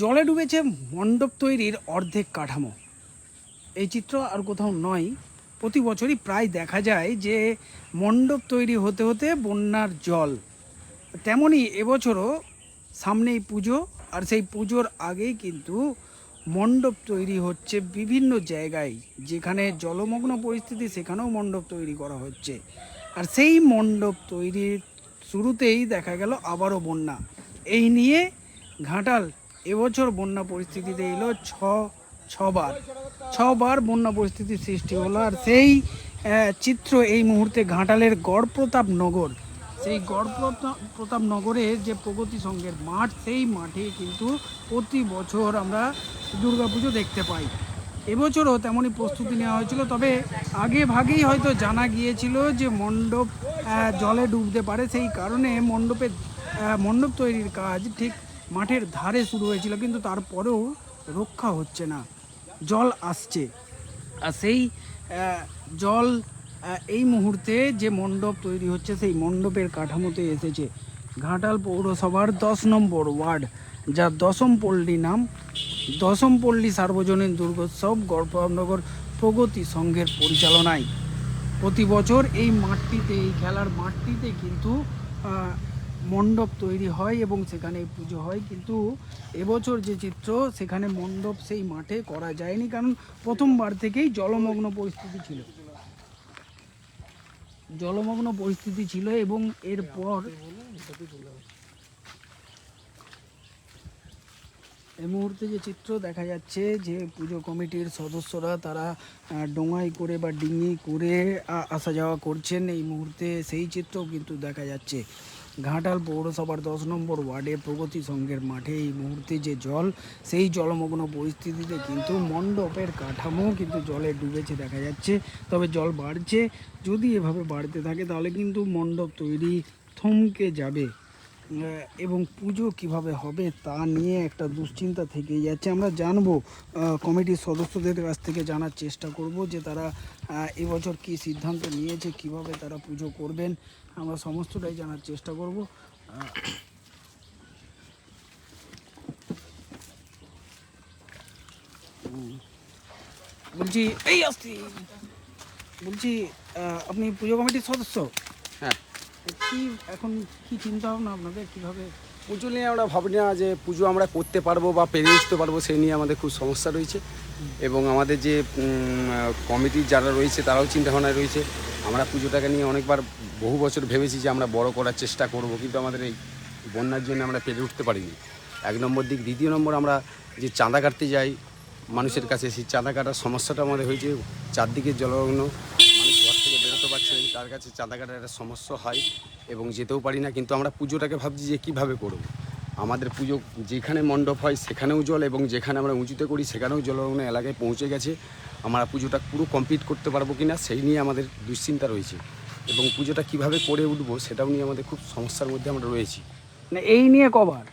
জলে ডুবেছে মণ্ডপ তৈরির অর্ধেক কাঠামো। এই চিত্র আর কোথাও নয়। প্রতি বছরই প্রায় দেখা যায় যে মণ্ডপ তৈরি হতে হতে বন্যার জল। তেমনই এবছরও সামনেই পুজো, আর সেই পুজোর আগেই কিন্তু মণ্ডপ তৈরি হচ্ছে বিভিন্ন জায়গায়। যেখানে জলমগ্ন পরিস্থিতি, সেখানেও মণ্ডপ তৈরি করা হচ্ছে। আর সেই মণ্ডপ তৈরির শুরুতেই দেখা গেল আবারও বন্যা। এই নিয়ে ঘাটাল এবছর বন্যা পরিস্থিতিতে এলো ছ, ছবার। ছবার বন্যা পরিস্থিতির সৃষ্টি হলো আর সেই চিত্র এই মুহূর্তে ঘাটালের গড়প্রতাপ নগর। সেই গড়প্রতাপ প্রতাপ নগরের যে প্রগতি সংঘের মাঠ, সেই মাঠে কিন্তু প্রতি বছর আমরা দুর্গাপুজো দেখতে পাই। এবছরও তেমনই প্রস্তুতি নেওয়া হয়েছিল, তবে আগে ভাগেই হয়তো জানা গিয়েছিল যে মণ্ডপ জলে ডুবতে পারে। সেই কারণে মণ্ডপের মণ্ডপ তৈরির কাজ ঠিক মাঠের ধারে শুরু হয়েছিল, কিন্তু তারপরেও রক্ষা হচ্ছে না। জল আসছে। আর সেই জল এই মুহূর্তে যে মণ্ডপ তৈরি হচ্ছে, সেই মণ্ডপের কাঠামোতে এসেছে ঘাটাল পৌরসভার দশ নম্বর ওয়ার্ড যার দশম পল্লী নাম। দশম পল্লী সার্বজনীন দুর্গোৎসব গড়পনগর প্রগতি সংঘের পরিচালনায়। প্রতি বছর এই মাঠটিতে, এই খেলার মাঠটিতে কিন্তু মণ্ডপ তৈরি হয় এবং সেখানে পুজো হয়। কিন্তু এবছর যে চিত্র, সেখানে মণ্ডপ সেই মাঠে করা যায়নি কারণ প্রথমবার থেকেই জলমগ্ন পরিস্থিতি ছিল। জলমগ্ন পরিস্থিতি ছিল এবং এরপর এই মুহূর্তে যে চিত্র দেখা যাচ্ছে যে পুজো কমিটির সদস্যরা তারা ডোঙায় করে বা ডিঙি করে আসা যাওয়া করছেন, এই মুহূর্তে সেই চিত্রও কিন্তু দেখা যাচ্ছে। ঘাটাল পৌরসভার দশ নম্বর ওয়ার্ডে প্রগতি সংঘের মাঠে এই মুহূর্তে যে জল, সেই জলমগ্ন পরিস্থিতিতে কিন্তু মণ্ডপের কাঠামো কিন্তু জলে ডুবেছে দেখা যাচ্ছে। তবে জল বাড়ছে, যদি এভাবে বাড়তে থাকে তাহলে কিন্তু মণ্ডপ তৈরি থমকে যাবে। এবং পুজো কীভাবে হবে তা নিয়ে একটা দুশ্চিন্তা থেকেই যাচ্ছে। আমরা জানব কমিটির সদস্যদের কাছ থেকে জানার চেষ্টা করব যে তারা এবছর কি সিদ্ধান্ত নিয়েছে, কীভাবে তারা পুজো করবেন। আমরা সমস্তটাই জানার চেষ্টা করব। বলছি এই আসছি বলছি আপনি পুজো কমিটির সদস্য? হ্যাঁ। কি এখন কি চিন্তা ভাবনা আপনাদের? কীভাবে? পুজো নিয়ে আমরা ভাবি না যে পুজো আমরা করতে পারব বা পেরিয়ে উঠতে পারব সেই নিয়ে আমাদের খুব সমস্যা রয়েছে। এবং আমাদের যে কমিটির যারা রয়েছে তারাও চিন্তাভাবনায় রয়েছে। আমরা পুজোটাকে নিয়ে অনেকবার বহু বছর ভেবেছি যে আমরা বড় করার চেষ্টা করব, কিন্তু আমাদের এই বন্যার জন্য আমরা পেরে উঠতে পারিনি। এক নম্বর দিক। দ্বিতীয় নম্বর, আমরা যে চাঁদা কাটতে যাই মানুষের কাছে, সেই চাঁদা কাটার সমস্যাটা আমাদের হয়েছে। চারদিকে জলমগ্ন মানুষ ঘর থেকে বেরোতে পারছে তার কাছে চাঁদা কাটার একটা সমস্যা হয় এবং যেতেও পারি না, কিন্তু আমরা পুজোটাকে ভাবছি যে কীভাবে করব। আমাদের পুজো যেখানে মণ্ডপ হয় সেখানেও জল এবং যেখানে আমরা উঁচুতে করি সেখানেও জলমগ্ন এলাকায় পৌঁছে গেছে। আমরা পুজোটা পুরো কমপ্লিট করতে পারব কিনা সেই নিয়ে আমাদের দুশ্চিন্তা রয়েছে এবং পুজোটা কীভাবে করে উঠবো সেটাও নিয়ে আমাদের খুব সমস্যার মধ্যে আমরা রয়েছি। না এই নিয়ে কবার?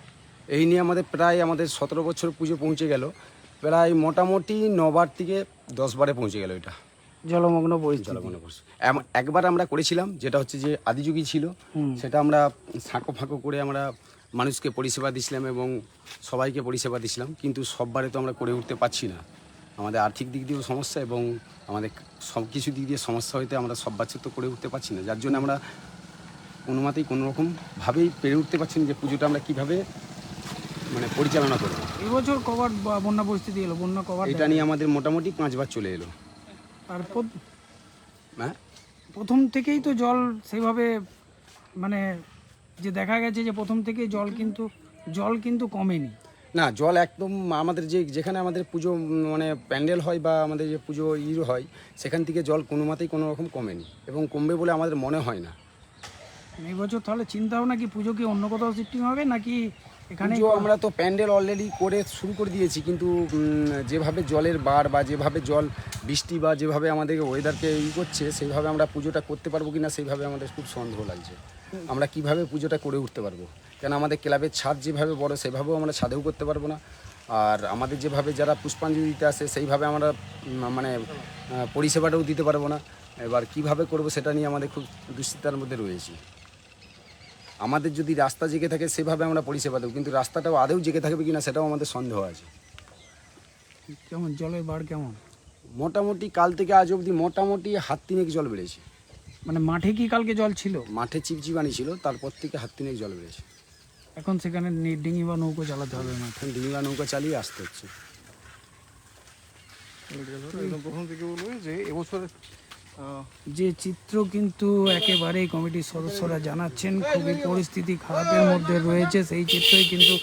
এই নিয়ে আমাদের প্রায় আমাদের সতেরো বছর পুজো পৌঁছে গেল। প্রায় মোটামুটি নবার থেকে দশবারে পৌঁছে গেল এটা। জলমগ্ন জলমগ্ন। একবার আমরা করেছিলাম যেটা হচ্ছে যে আদিযুগী ছিল সেটা আমরা সাঁকো ফাঁকো করে আমরা মানুষকে পরিষেবা দিছিলাম এবং সবাইকে পরিষেবা দিছিলাম কিন্তু সববারে তো আমরা করে উঠতে পারছি না। আমাদের আর্থিক দিক দিয়েও সমস্যা এবং আমাদের সব কিছু দিক দিয়ে সমস্যা হইতে আমরা সব বাচ্চা তো করে উঠতে পারছি না। যার জন্য আমরা কোনো মতেই কোনো রকমভাবেই পেরে উঠতে পারছি না যে পুজোটা আমরা কীভাবে মানে পরিচালনা করব। এবছর কবার বা- বন্যা পরিস্থিতি এলো? বন্যা কবার এটা নিয়ে আমাদের মোটামুটি পাঁচবার চলে এলো। আর প্রথ- হ্যাঁ? প্রথম থেকেই তো জল সেইভাবে মানে যে দেখা গেছে যে প্রথম থেকেই জল কিন্তু জল কিন্তু কমেনি। না জল একদম আমাদের যে যেখানে আমাদের পুজো মানে প্যান্ডেল হয় বা আমাদের যে পুজো ই হয় সেখান থেকে জল কোনো মতেই কোনো রকম কমেনি এবং কমবে বলে আমাদের মনে হয় না। এই বছর তাহলে চিন্তা ভাবনা কি পুজো কি অন্য কোথাও শিফটিং হবে নাকি এখানে আমরা তো প্যান্ডেল অলরেডি করে শুরু করে দিয়েছি কিন্তু যেভাবে জলের বার বা যেভাবে জল বৃষ্টি বা যেভাবে আমাদের ওয়েদারকে ই করছে সেইভাবে আমরা পুজোটা করতে পারব কি না সেইভাবে আমাদের খুব সন্দেহ লাগছে। আমরা কীভাবে পুজোটা করে উঠতে পারব? কেন আমাদের ক্লাবের ছাদ যেভাবে বড় সেভাবেও আমরা ছাদেও করতে পারব না। আর আমাদের যেভাবে যারা পুষ্পাঞ্জলি দিতে আসে সেইভাবে আমরা মানে পরিষেবাটাও দিতে পারব না। এবার কীভাবে করব সেটা নিয়ে আমাদের খুব দুশ্চিন্তার মধ্যে রয়েছি। আমাদের যদি রাস্তা জেগে থাকে সেভাবে আমরা পরিষেবা দেবো। কিন্তু রাস্তাটাও আদৌ জেগে থাকবে কিনা সেটাও আমাদের সন্দেহ আছে। কেমন? জলের বার কেমন? মোটামুটি কাল থেকে আজ অবধি মোটামুটি হাত তিনেক জল বেড়েছে। মানে মাঠে কি কালকে জল ছিল? মাঠে চিপচিপানি ছিল তারপর থেকে হাত তিনেক জল বেড়েছে। এখন সেখানে ডিঙি বা নৌকো চালাতে হবে না এখন ডিঙি বা নৌকা চালিয়ে আসতে হচ্ছে। প্রথম থেকে বলব যে এবছর যে চিত্র কিন্তু একেবারেই কমিটির সদস্যরা জানাচ্ছেন খুবই পরিস্থিতি খারাপের মধ্যে রয়েছে সেই চিত্রই কিন্তু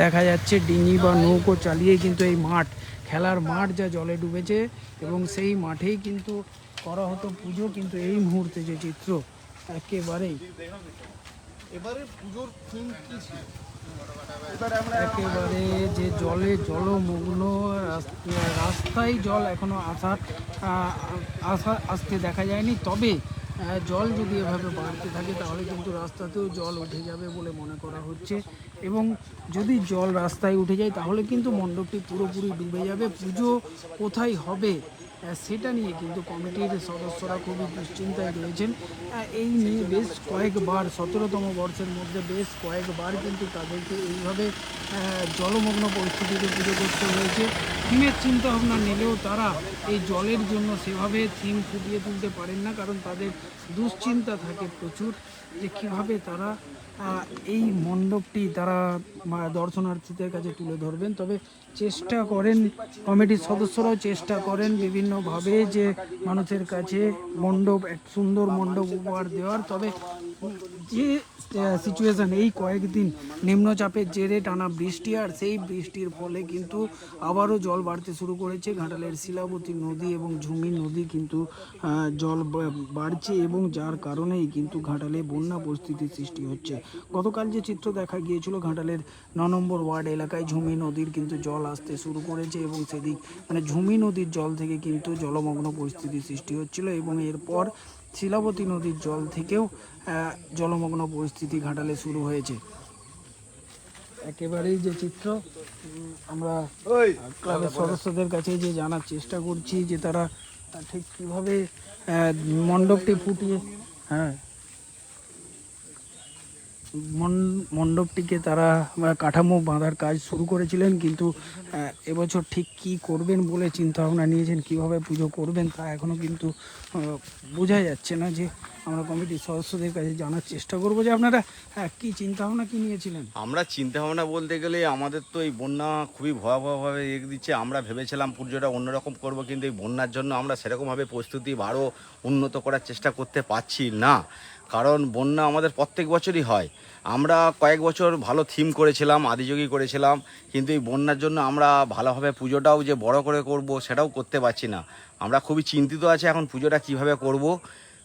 দেখা যাচ্ছে ডিঙি বা নৌকো চালিয়ে কিন্তু এই মাঠ খেলার মাঠ যা জলে ডুবেছে এবং সেই মাঠেই কিন্তু করা হতো পুজো কিন্তু এই মুহূর্তে যে চিত্র একেবারেই এবারে পুজোর থিম কি ছিল? একেবারে যে জলে জলমগ্ন রাস- রাস্তায় জল এখনও আসা আহ, আসা আসতে দেখা যায়নি। তবে জল যদি এভাবে বাড়তে থাকে তাহলে কিন্তু রাস্তাতেও জল উঠে যাবে বলে মনে করা হচ্ছে। এবং যদি জল রাস্তায় উঠে যায় তাহলে কিন্তু মণ্ডপটি পুরোপুরি ডুবে যাবে। পুজো কোথায় হবে? সেটা নিয়ে কিন্তু কমিটির সদস্যরা খুবই দুশ্চিন্তায় রয়েছেন। এই নিয়ে বেশ কয়েকবার, সতেরোতম বর্ষের মধ্যে বেশ কয়েকবার কিন্তু তাদেরকে এইভাবে জলমগ্ন পরিস্থিতিতে পুজো করতে হয়েছে। থিমের চিন্তা ভাবনা নিলেও তারা এই জলের জন্য সেভাবে থিম ফুটিয়ে তুলতে পারেন না, কারণ তাদের দুশ্চিন্তা থাকে প্রচুর যে কীভাবে তারা এই মণ্ডপটি তারা দর্শনার্থীদের কাছে তুলে ধরবেন। তবে চেষ্টা করেন কমিটির সদস্যরাও চেষ্টা করেন বিভিন্নভাবে যে মানুষের কাছে মণ্ডপ, এক সুন্দর মণ্ডপ উপহার দেওয়ার। তবে যে সিচুয়েশন এই কয়েকদিন নিম্নচাপের জেরে টানা বৃষ্টি আর সেই বৃষ্টির ফলে কিন্তু আবারও জল বাড়তে শুরু করেছে। ঘাটালের শিলাবতী নদী এবং ঝুমি নদী কিন্তু জল বাড়ছে এবং যার কারণেই কিন্তু ঘাটালে বন্যা পরিস্থিতির সৃষ্টি হচ্ছে। গতকাল যে চিত্র দেখা গিয়েছিল, ঘাটালের ন নম্বর ওয়ার্ড এলাকায় ঝুমি নদীর কিন্তু জল আসতে শুরু করেছে এবং সেদিক মানে ঝুমি নদীর জল থেকে কিন্তু জলমগ্ন পরিস্থিতির সৃষ্টি হচ্ছিল এবং এরপর শিলাবতী নদীর জল থেকেও জলমগ্ন পরিস্থিতি ঘাটালে শুরু হয়েছে। একেবারেই যে চিত্র আমরা ক্লাবের সদস্যদের কাছে যে জানার চেষ্টা করছি যে তারা ঠিক কীভাবে মণ্ডপটি ফুটিয়ে হ্যাঁ মণ্ডপটিকে তারা কাঠামো বাঁধার কাজ শুরু করেছিলেন কিন্তু এবছর ঠিক কি করবেন বলে চিন্তা ভাবনা নিয়েছেন কীভাবে পুজো করবেন তা এখনও কিন্তু বোঝা যাচ্ছে না যে আমরা কমিটির সদস্যদের কাছে জানার চেষ্টা করব যে আপনারা হ্যাঁ, কী চিন্তা ভাবনা কি নিয়েছিলেন? আমরা চিন্তা ভাবনা বলতে গেলে আমাদের তো এই বন্যা খুবই ভয়াবহভাবে এগ দিচ্ছে। আমরা ভেবেছিলাম পুজোটা অন্যরকম করব কিন্তু এই বন্যার জন্য আমরা সেরকমভাবে প্রস্তুতি আরও উন্নত করার চেষ্টা করতে পারছি না। কারণ বন্যা আমাদের প্রত্যেক বছরই হয়। আমরা কয়েক বছর ভালো থিম করেছিলাম আদিযোগী করেছিলাম কিন্তু এই বন্যার জন্য আমরা ভালোভাবে পুজোটাও যে বড় করে করব সেটাও করতে পারছি না। আমরা খুবই চিন্তিত আছি এখন পুজোটা কীভাবে করব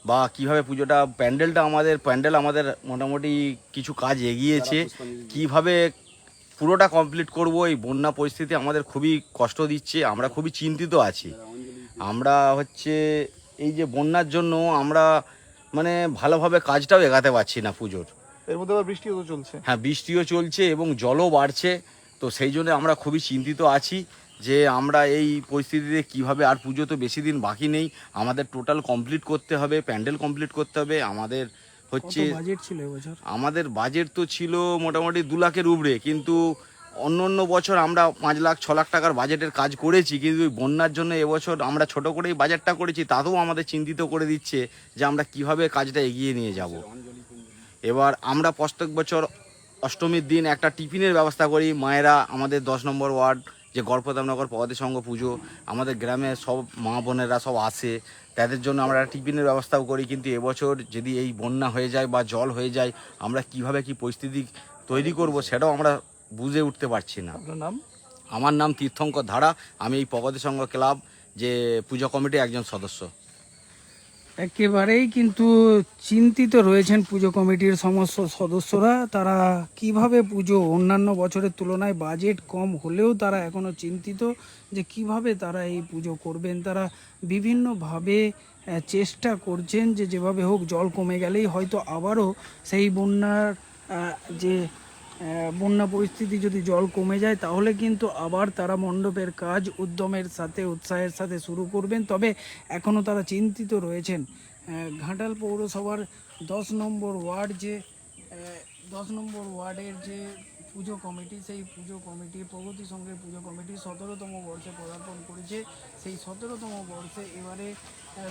বা কীভাবে পুজোটা প্যান্ডেলটা আমাদের প্যান্ডেল আমাদের মোটামুটি কিছু কাজ এগিয়েছে। কীভাবে পুরোটা কমপ্লিট করব এই বন্যা পরিস্থিতি আমাদের খুবই কষ্ট দিচ্ছে আমরা খুবই চিন্তিত আছি। আমরা হচ্ছে এই যে বন্যার জন্য আমরা মানে ভালোভাবে কাজটাও এগাতে পারছি না পুজোর। এর মধ্যে আবার বৃষ্টিও তো চলছে। হ্যাঁ বৃষ্টিও চলছে এবং জলও বাড়ছে তো সেই জন্য আমরা খুবই চিন্তিত আছি যে আমরা এই পরিস্থিতিতে কীভাবে আর পুজো তো বেশি দিন বাকি নেই আমাদের টোটাল কমপ্লিট করতে হবে প্যান্ডেল কমপ্লিট করতে হবে আমাদের হচ্ছে বাজেট ছিল আমাদের বাজেট তো ছিল মোটামুটি দু লাখের উপরে কিন্তু অন্য অন্য বছর আমরা পাঁচ লাখ, ছ লাখ টাকার বাজেটের কাজ করেছি, কিন্তু ওই বন্যার জন্য এবছর আমরা ছোট করেই বাজেটটা করেছি, তাতেও আমাদের চিন্তিত করে দিচ্ছে যে আমরা কীভাবে কাজটা এগিয়ে নিয়ে যাব। এবার আমরা প্রত্যেক বছর অষ্টমীর দিন একটা টিফিনের ব্যবস্থা করি, মায়েরা আমাদের দশ নম্বর ওয়ার্ড, যে গড়প্রতাপনগর প্রগতি সংঘ পুজো, আমাদের গ্রামে সব মা বোনেরা সব আসে, তাদের জন্য আমরা টিফিনের ব্যবস্থাও করি, কিন্তু এবছর যদি এই বন্যা হয়ে যায় বা জল হয়ে যায়, আমরা কীভাবে কি পরিস্থিতি তৈরি করব সেটাও আমরা বুঝে উঠতে পারছি না। আপনার নাম? আমার নাম তীর্থঙ্কর ধারা। আমি এই প্রগতি সংঘ ক্লাব যে পুজো কমিটির একজন সদস্য। একেবারেই কিন্তু চিন্তিত রয়েছেন পুজো কমিটির সমস্ত সদস্যরা। তারা কীভাবে পুজো অন্যান্য বছরের তুলনায় বাজেট কম হলেও তারা এখনও চিন্তিত যে কীভাবে তারা এই পুজো করবেন। তারা বিভিন্নভাবে চেষ্টা করছেন যে যেভাবে হোক জল কমে গেলেই হয়তো আবারও সেই বন্যার যে বন্যা পরিস্থিতি যদি জল কমে যায়, তাহলে কিন্তু আবার তারা মণ্ডপের কাজ উদ্যমের সাথে, উৎসাহের সাথে শুরু করবেন। তবে এখনও তারা চিন্তিত রয়েছেন। ঘাটাল পৌরসভার দশ নম্বর ওয়ার্ড যে দশ নম্বর ওয়ার্ডের যে পুজো কমিটি, সেই পুজো কমিটি, প্রগতি সঙ্গে পুজো কমিটি সতেরোতম বর্ষে পদার্পণ করেছে। সেই সতেরোতম বর্ষে এবারে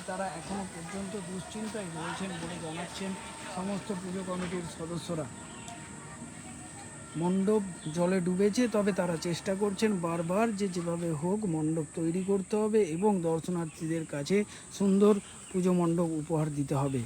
তারা এখনও পর্যন্ত দুশ্চিন্তায় রয়েছেন বলে জানাচ্ছেন সমস্ত পুজো কমিটির সদস্যরা। মণ্ডপ জলে ডুবেছে, তবে তারা চেষ্টা করছেন বারবার যে যেভাবে হোক মণ্ডপ তৈরি করতে হবে এবং দর্শনার্থীদের কাছে সুন্দর পুজো মণ্ডপ উপহার দিতে হবে।